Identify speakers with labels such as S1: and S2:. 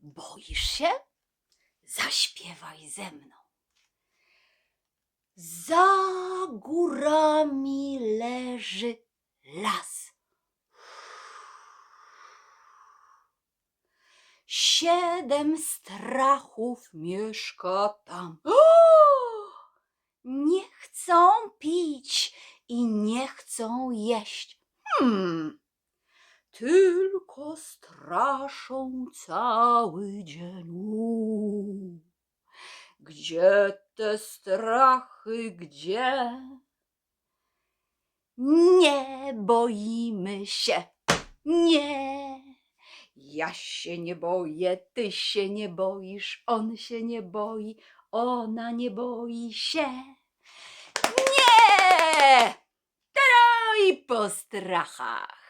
S1: Boisz się? Zaśpiewaj ze mną. Za górami leży las. Siedem strachów mieszka tam. Nie chcą pić i nie chcą jeść. Hmm. Tylko straszą cały dzień. Gdzie te strachy, gdzie? Nie boimy się. Nie. Ja się nie boję, ty się nie boisz, on się nie boi, ona nie boi się. Nie! Tara i po strachach.